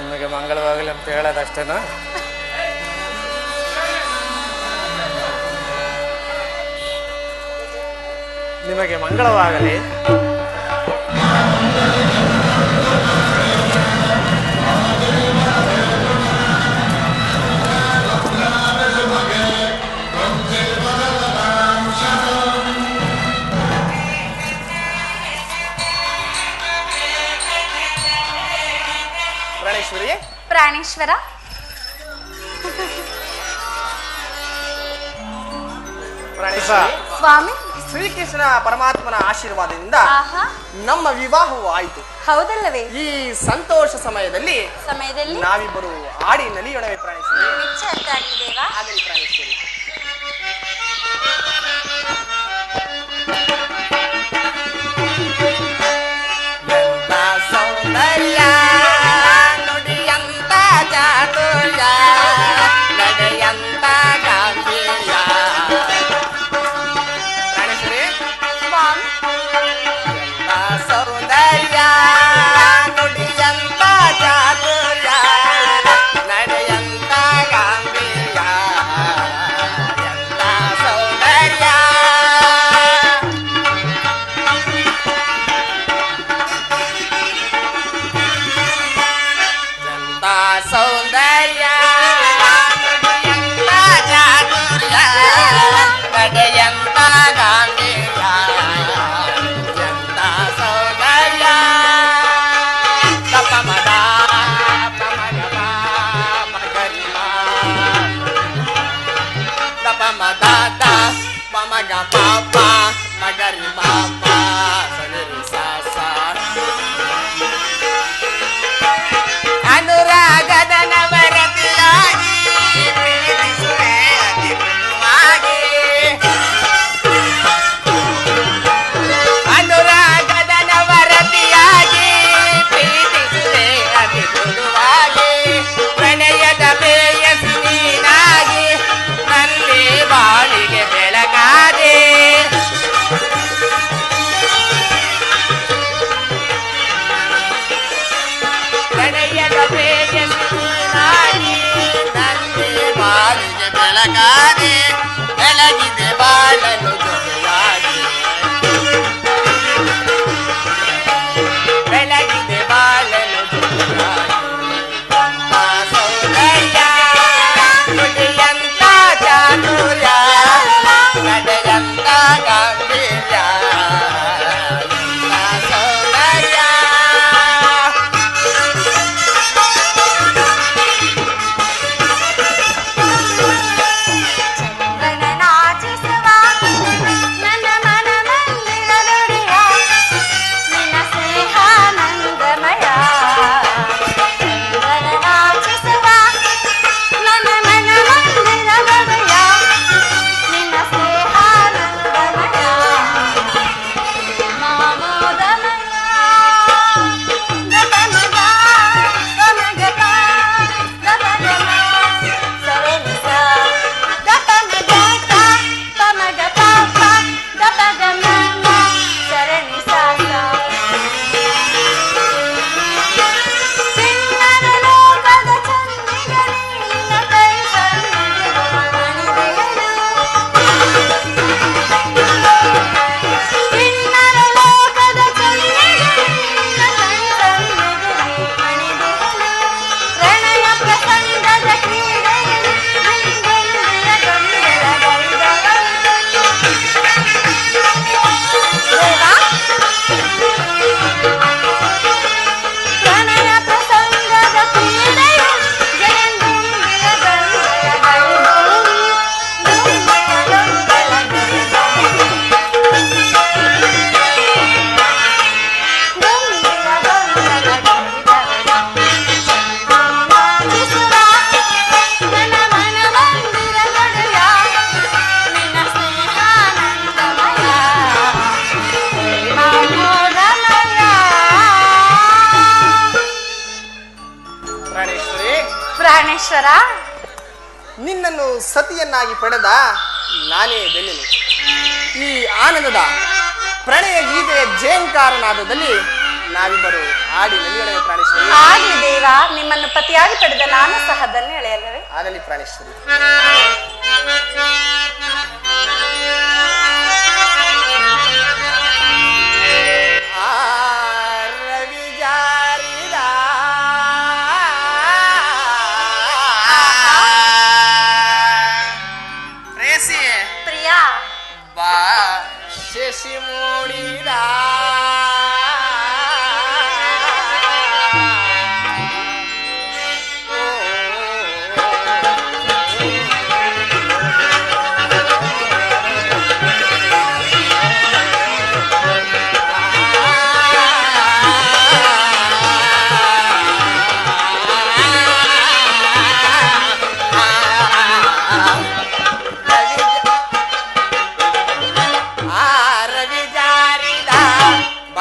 ನಿಮಗೆ ಮಂಗಳವಾಗಲಿ ಅಂತ ಹೇಳೋದು ನಿಮಗೆ ಮಂಗಳವಾಗಲಿ. ಪ್ರಾಣೇಶ್ವರ ಸ್ವಾಮಿ? ಶ್ರೀಕೃಷ್ಣ ಪರಮಾತ್ಮನ ಆಶೀರ್ವಾದದಿಂದ ನಮ್ಮ ವಿವಾಹವು ಆಯಿತು. ಹೌದಲ್ಲವೇ? ಈ ಸಂತೋಷ ಸಮಯದಲ್ಲಿ ಸಮಯದಲ್ಲಿ? ನಾವಿಬ್ಬರು ಆಡಿ ನಲಿಯೋಣವೇ ಪ್ರಾಣೇಶ್ವರಿ ಆಗಲಿ ನಾನೇ ಬೆನ್ನೆನು. ಈ ಆನಂದದ ಪ್ರಣಯ ಗೀತೆಯ ಜಯಂಕಾರನಾದದಲ್ಲಿ ನಾವಿಬ್ಬರು ಆಡಿ ನಲಿಯಳೆಯ ಪ್ರಾಣೇಶ್ವರಿ. ಹಾಗೆ ದೇವ ನಿಮ್ಮನ್ನು ಪತಿಯಾಗಿ ಪಡೆದ ನಾನು ಸಹ ಧನ್ಯಳೆಯಲ್ಲವೇ ಆಗಲಿ ಪ್ರಾಣೇಶ್ವರಿ.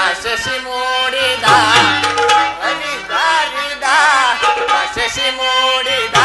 ಬಶಶಿ ಮೂಡಿದ ರವಿ ಜಾರಿದ ಬಶಶಿ ಮೂಡಿದ.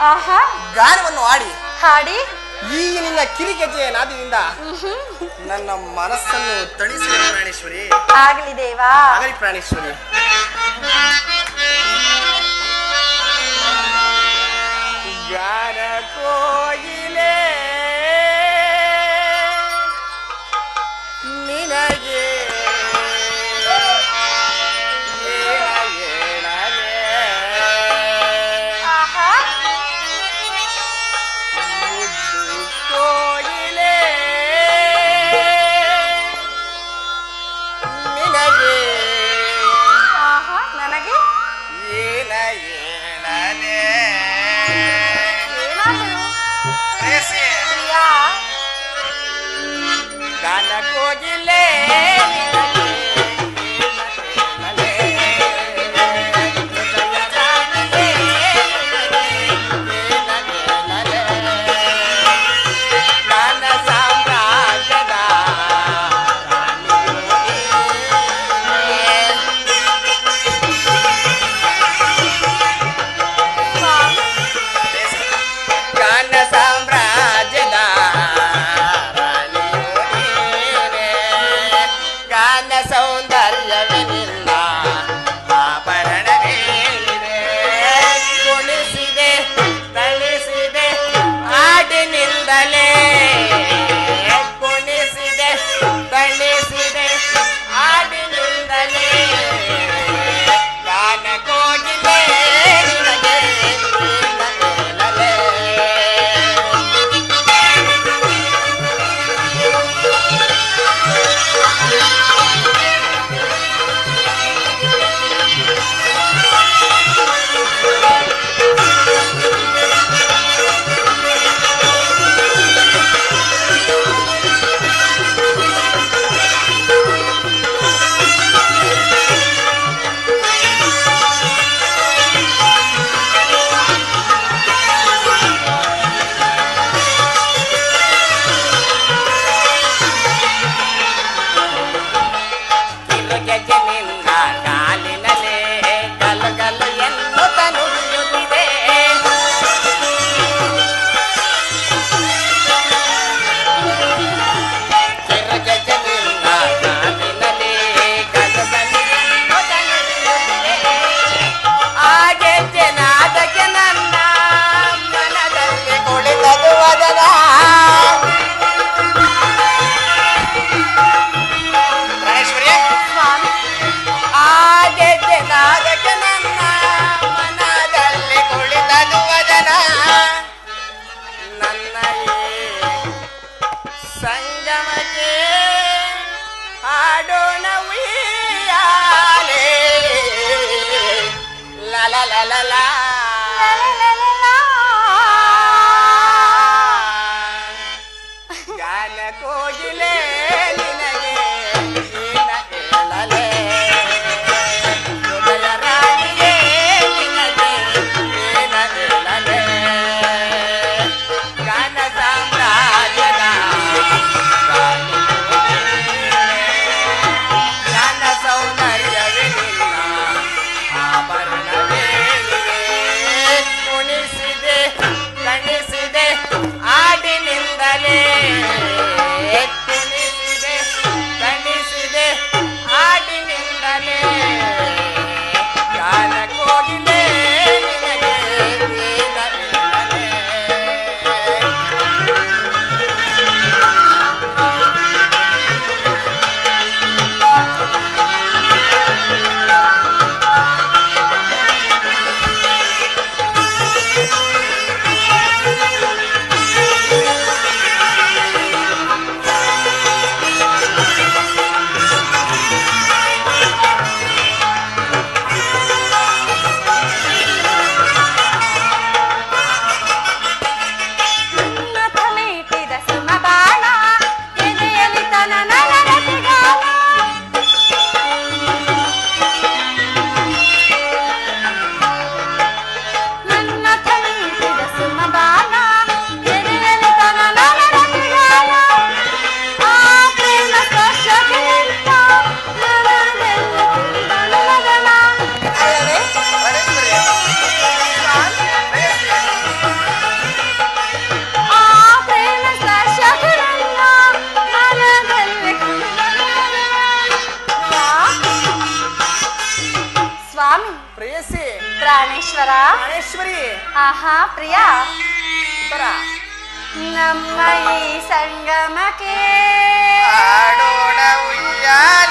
ಆಹಾ. ಗಾನವನ್ನು ಹಾಡಿ. ಹಾಡಿ. ಈ ನಿನ್ನ ಕಿರಿಕೆಜೆಯ ನಾದಿನಿಂದ ನನ್ನ ಮನಸ್ಸನ್ನು ತಣಿಸುವ ಪ್ರಾಣೇಶ್ವರಿ. ಆಗಲಿ ದೇವಾ. ಆಗಲಿ ಪ್ರಾಣೇಶ್ವರಿ. ಗಾನ ಕೋಗಿ satria. Putra namai sanggamake aduh nawiyan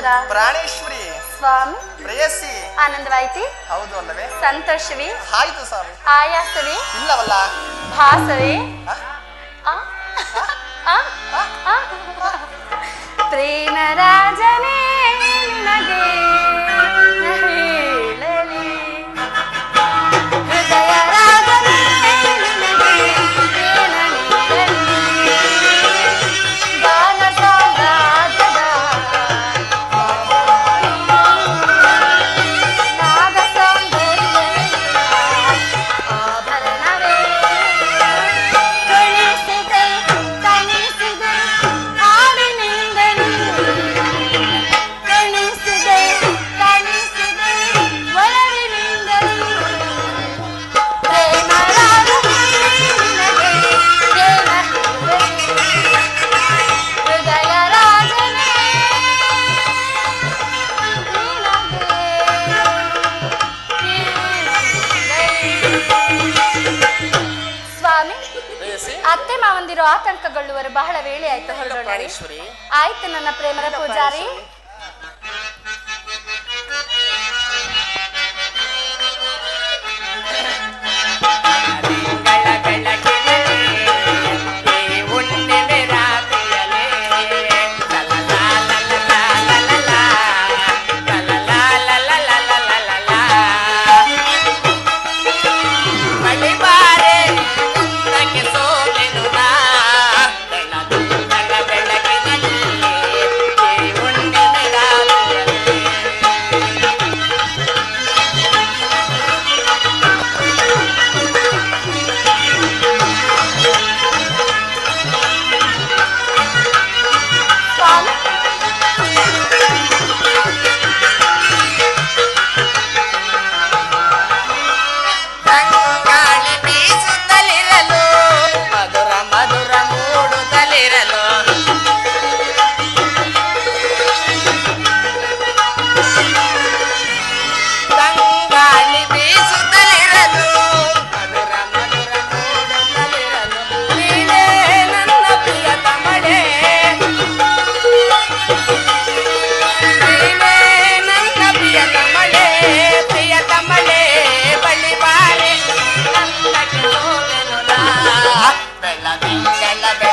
Ishwara ಪ್ರಾಣೇಶ್ವರಿ. ಸ್ವಾಮಿ. ಪ್ರೇಯಸಿ. ಆನಂದವಾಯಿತಿ. ಹೌದು ಅಲ್ಲವೇ? ಸಂತೋಷವಿ. ಆಯ್ತು ಸ್ವಾಮಿ. ಆಯಾಸವಿ. ಇಲ್ಲವಲ್ಲ? ಭಾಸವಿ. ಬಹಳ ವೇಳೆ ಆಯ್ತು ಹೊರಡೋಣ ಆಯ್ತು ನನ್ನ ಪ್ರೇಮದ ಪೂಜಾರಿ. la